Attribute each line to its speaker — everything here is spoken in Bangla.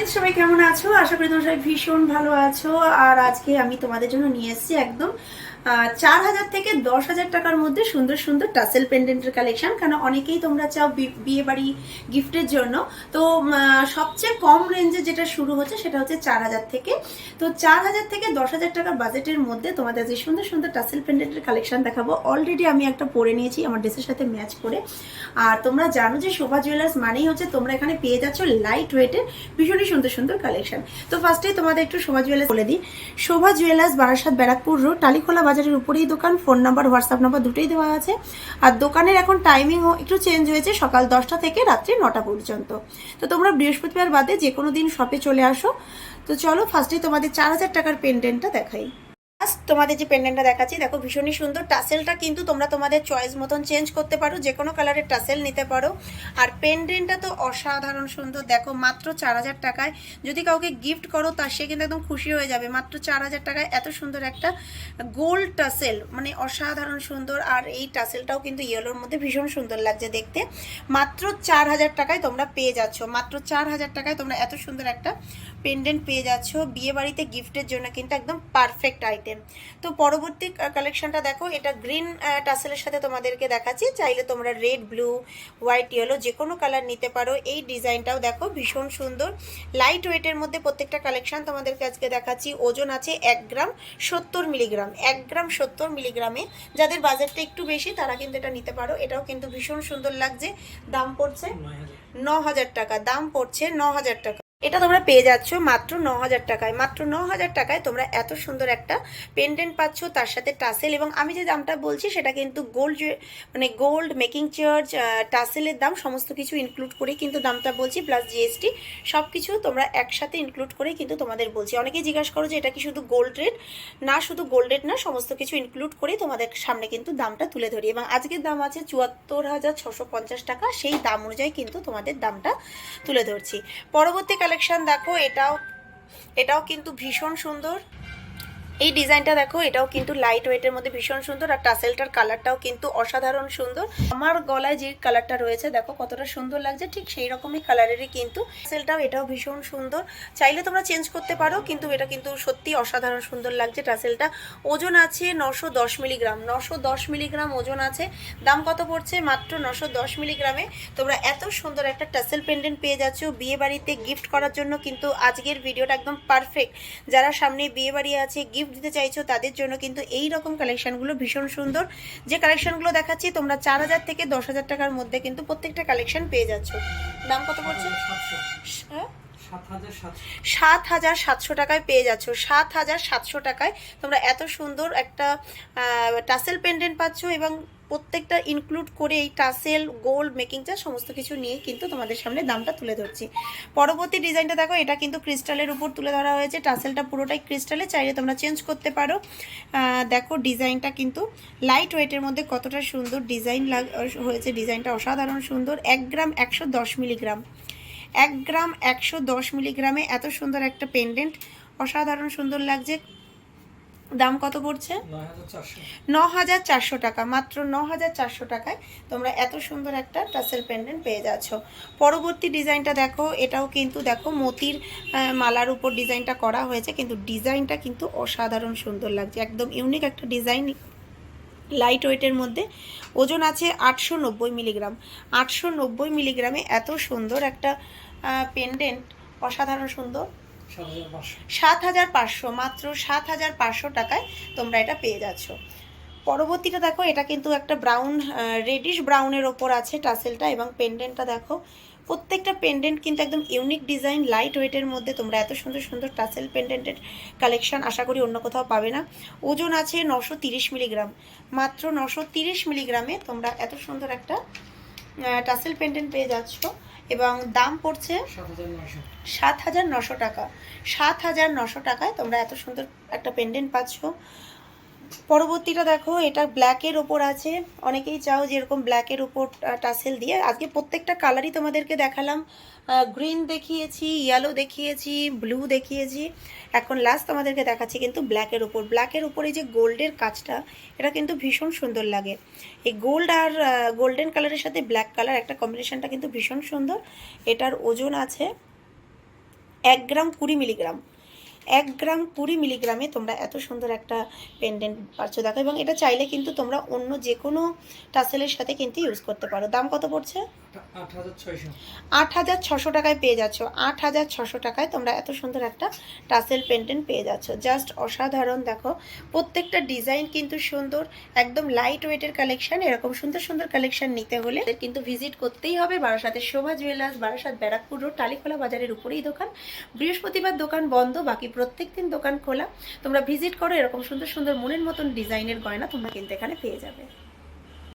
Speaker 1: ফ্রেন্ডস সবাই কেমন আছো? আশা করি তোমরা সবাই ভীষণ ভালো আছো। আর আজকে আমি তোমাদের জন্য নিয়ে এসেছি একদম চার হাজার থেকে দশ হাজার টাকার মধ্যে সুন্দর সুন্দর টাসেল পেন্ডেন্টের কালেকশন কারণ অনেকেই তোমরা চাও বিয়ে বাড়ি গিফটের জন্য। তো সবচেয়ে কম রেঞ্জে যেটা শুরু হচ্ছে সেটা হচ্ছে চার হাজার থেকে। তো চার হাজার থেকে দশ হাজার টাকার বাজেটের মধ্যে তোমাদের যে সুন্দর সুন্দর টাসেল পেন্ডেন্টের কালেকশন দেখাবো অলরেডি আমি একটা পরে নিয়েছি আমার ড্রেসের সাথে ম্যাচ করে। আর তোমরা জানো যে শোভা জুয়েলার্স মানেই হচ্ছে তোমরা এখানে পেয়ে যাচ্ছ লাইট ওয়েটের ভীষণই সুন্দর সুন্দর কালেকশন তো ফার্স্টেই তোমাদের একটু শোভা জুয়েলার্স বলে দিই। শোভা জুয়েলার্স বারাসাত ব্যারাকপুর রোড টালিখোলা বাজারের উপরেই দোকান, ফোন নাম্বার, হোয়াটসঅ্যাপ নাম্বার দুটোই দেওয়া আছে। আর দোকানের এখন টাইমিংও একটু চেঞ্জ হয়েছে সকাল দশটা থেকে রাত্রি নটা পর্যন্ত। তো তোমরা বৃহস্পতিবার বাদে যে কোনো দিন শপে চলে আসো। তো চলো ফার্স্টে তোমাদের চার হাজার টাকার পেন্ডেন্টটা দেখাই। তোমাদের যে পেন্ডেন্টটা দেখাচ্ছি, দেখো ভীষণই সুন্দর। টাসেলটা কিন্তু তোমরা তোমাদের চয়েস মতন চেঞ্জ করতে পারো, যে কোনো কালারের টাসেল নিতে পারো। আর পেন্ডেন্টটা তো অসাধারণ সুন্দর। দেখো মাত্র চার হাজার টাকায়। যদি কাউকে গিফট করো তার সে কিন্তু একদম খুশি হয়ে যাবে। মাত্র চার হাজার টাকায় এত সুন্দর একটা গোল্ড টাসেল মানে অসাধারণ সুন্দর। আর এই টাসেলটাও কিন্তু ইয়েলোর মধ্যে ভীষণ সুন্দর লাগছে দেখতে। মাত্র চার হাজার টাকায় তোমরা পেয়ে যাচ্ছ। মাত্র চার হাজার টাকায় তোমরা এত সুন্দর একটা পেন্ডেন্ট পেয়ে যাচ্ছ। বিয়ে বাড়িতে গিফটের জন্য কিন্তু একদম পারফেক্ট আইটেম তো পরবর্তী কালেকশনটা দেখো এটা গ্রিন টাসেলের সাথে তোমাদেরকে দেখাচ্ছি। চাইলে তোমরা রেড ব্লু হোয়াইট ইয়েলো যে কোনো কালার নিতে পারো। এই ডিজাইনটাও দেখো ভীষণ সুন্দর। লাইট ওয়েটের মধ্যে প্রত্যেকটা কালেকশন তোমাদেরকে আজকে দেখাচ্ছি। ওজন আছে এক গ্রাম সত্তর মিলিগ্রাম এক গ্রাম সত্তর মিলিগ্রামে যাদের বাজেটটা একটু বেশি তারা কিন্তু এটা নিতে পারো। এটাও কিন্তু ভীষণ সুন্দর লাগছে। দাম পড়ছে ন হাজার। টাকা দাম পড়ছে ন হাজার টাকা। এটা তোমরা পেয়ে যাচ্ছ মাত্র ন হাজার টাকায়। মাত্র ন হাজার টাকায় তোমরা এত সুন্দর একটা পেন্ডেন্ট পাচ্ছ, তার সাথে টাসেল এবং আমি যে দামটা বলছি, সেটা কিন্তু গোল্ড মানে গোল্ড মেকিং চার্জ টাসেলের দাম সমস্ত কিছু ইনক্লুড করেই কিন্তু দামটা বলছি প্লাস জিএসটি সব কিছু তোমরা একসাথে ইনক্লুড করেই কিন্তু তোমাদের বলছি। অনেকেই জিজ্ঞাসা করো যে এটা কি শুধু গোল্ড রেট না, শুধু গোল্ড রেট না, সমস্ত কিছু ইনক্লুড করেই তোমাদের সামনে কিন্তু দামটা তুলে ধরি। এবং আজকের দাম আছে চুয়াত্তর হাজার ছশো পঞ্চাশ টাকা, সেই দাম অনুযায়ী কিন্তু তোমাদের দামটা তুলে ধরছি। পরবর্তী কালেকশন দেখো এটাও এটাও কিন্তু ভীষণ সুন্দর। এই ডিজাইনটা দেখো, এটাও কিন্তু লাইট ওয়েটের মধ্যে ভীষণ সুন্দর আর টাসেলটার কালারটাও কিন্তু অসাধারণ সুন্দর। আমার গলায় যে কালারটা রয়েছে, দেখো কতটা সুন্দর লাগছে, ঠিক সেই রকমই কালারেরই কিন্তু টাসেলটাও এটাও ভীষণ সুন্দর। চাইলে তোমরা চেঞ্জ করতে পারো, কিন্তু এটা কিন্তু সত্যি অসাধারণ সুন্দর লাগছে টাসেলটা ওজন আছে নশো দশ মিলিগ্রাম নশো দশ মিলিগ্রাম ওজন আছে। দাম কত পড়ছে? মাত্র নশো দশ মিলিগ্রামে তোমরা এত সুন্দর একটা টাসেল পেন্ডেন্ট পেয়ে যাচ্ছ বিয়ে বাড়িতে গিফট করার জন্য কিন্তু আজকের ভিডিওটা একদম পারফেক্ট যারা সামনে বিয়ে বাড়ি আছে গিফট দিতে চাইছো, তাদের জন্য কিন্তু এই রকম কালেকশনগুলো ভীষণ সুন্দর। যে কালেকশনগুলো দেখাচ্ছি, তোমরা চার হাজার থেকে দশ হাজার টাকার মধ্যে কিন্তু প্রত্যেকটা কালেকশন পেয়ে যাচ্ছ। দাম কত পড়ছে? হ্যাঁ?
Speaker 2: সাত হাজার সাতশো
Speaker 1: টাকায় পেয়ে যাচ্ছ। সাত হাজার সাতশো টাকায় তোমরা এত সুন্দর একটা টাসেল পেন্ডেন্ট পাচ্ছ এবং প্রত্যেকটা ইনক্লুড করে এই টাসেল গোল্ড মেকিং চার্জ সমস্ত কিছু নিয়ে কিন্তু তোমাদের সামনে দামটা তুলে ধরছি। পরবর্তী ডিজাইনটা দেখো, এটা কিন্তু ক্রিস্টালের উপর তুলে ধরা হয়েছে। টাসেলটা পুরোটাই ক্রিস্টালে চাইলে তোমরা চেঞ্জ করতে পারো। দেখো ডিজাইনটা কিন্তু লাইট ওয়েটের মধ্যে কতটা সুন্দর ডিজাইন হয়েছে। ডিজাইনটা অসাধারণ সুন্দর। এক গ্রাম একশো দশ মিলিগ্রাম এক গ্রাম একশো দশ মিলিগ্রামে এত সুন্দর একটা পেন্ডেন্ট অসাধারণ সুন্দর লাগছে। দাম কত পড়ছে? ন হাজার চারশো। টাকা মাত্র ন হাজার চারশো টাকায় তোমরা এত সুন্দর একটা টাসেল পেন্ডেন্ট পেয়ে যাচ্ছ। পরবর্তী ডিজাইনটা দেখো এটাও কিন্তু দেখো মতির মালার উপর ডিজাইনটা করা হয়েছে কিন্তু ডিজাইনটা কিন্তু অসাধারণ সুন্দর লাগছে একদম ইউনিক একটা ডিজাইন লাইট ওয়েটের মধ্যে। ওজন আছে আটশো নব্বই মিলিগ্রাম। আটশো নব্বই মিলিগ্রামে এত সুন্দর একটা পেন্ডেন্ট অসাধারণ সুন্দর।
Speaker 2: সাত হাজার পাঁচশো।
Speaker 1: মাত্র সাত হাজার পাঁচশো টাকায় তোমরা এটা পেয়ে যাচ্ছ। পরবর্তীটা দেখো, এটা কিন্তু একটা ব্রাউন রেডিশ ব্রাউনের ওপর আছে টাসেলটা এবং পেন্ডেন্টটা দেখো। প্রত্যেকটা পেন্ডেন্ট কিন্তু একদম ইউনিক ডিজাইন লাইট ওয়েটের মধ্যে তোমরা এত সুন্দর সুন্দর টাসেল পেন্ডেন্টের কালেকশন আশা করি অন্য কোথাও পাবে না। ওজন আছে নশো মিলিগ্রাম। মাত্র নশো মিলিগ্রামে তোমরা এত সুন্দর একটা টাসেল পেন্ডেন্ট পেয়ে যাচ্ছ। এবং দাম পড়ছে
Speaker 2: সাত হাজার
Speaker 1: নশো টাকা। সাত হাজার নশো টাকায় তোমরা এত সুন্দর একটা পেন্ডেন্ট পাচ্ছ। পরবর্তীটা দেখো, এটা ব্ল্যাকের ওপর আছে। অনেকেই চাও যে এরকম ব্ল্যাকের উপর টাসেল দিয়ে। আজকে প্রত্যেকটা কালারই তোমাদেরকে দেখালাম। গ্রিন দেখিয়েছি ইয়েলো দেখিয়েছি ব্লু দেখিয়েছি। এখন লাস্ট তোমাদেরকে দেখাচ্ছি কিন্তু ব্ল্যাকের উপর। ব্ল্যাকের উপরে যে গোল্ডের কাজটা, এটা কিন্তু ভীষণ সুন্দর লাগে। এই গোল্ড আর গোল্ডেন কালারের সাথে ব্ল্যাক কালার একটা কম্বিনেশনটা কিন্তু ভীষণ সুন্দর। এটার ওজন আছে এক গ্রাম কুড়ি মিলিগ্রাম এক গ্রাম কুড়ি মিলিগ্রামে তোমরা এত সুন্দর একটা পেন্ডেন্ট পারছ। দেখো, এবং এটা চাইলে কিন্তু তোমরা অন্য যে কোনো টাসেলের সাথে কিন্তু ইউজ করতে পারো। দাম কত পড়ছে?
Speaker 2: আট হাজার
Speaker 1: ছশো টাকায় পেয়ে যাচ্ছ। আট হাজার ছশো টাকায় তোমরা এত সুন্দর একটা টাসেল পেন্ডেন্ট পেয়ে যাচ্ছ। জাস্ট অসাধারণ, দেখো। প্রত্যেকটা ডিজাইন কিন্তু সুন্দর, একদম লাইট ওয়েটের কালেকশন এরকম সুন্দর সুন্দর কালেকশন নিতে হলে কিন্তু ভিজিট করতেই হবে বারাসাতের শোভা জুয়েলার্স বারাসাত ব্যারাকপুর রোড টালিখোলা বাজারের উপরেই দোকান। বৃহস্পতিবার দোকান বন্ধ, বাকি প্রত্যেক দিন দোকান খোলা। তোমরা ভিজিট করো, এরকম সুন্দর সুন্দর মনের মতন ডিজাইনের গয়না তোমরা কিন্তু এখানে পেয়ে যাবে।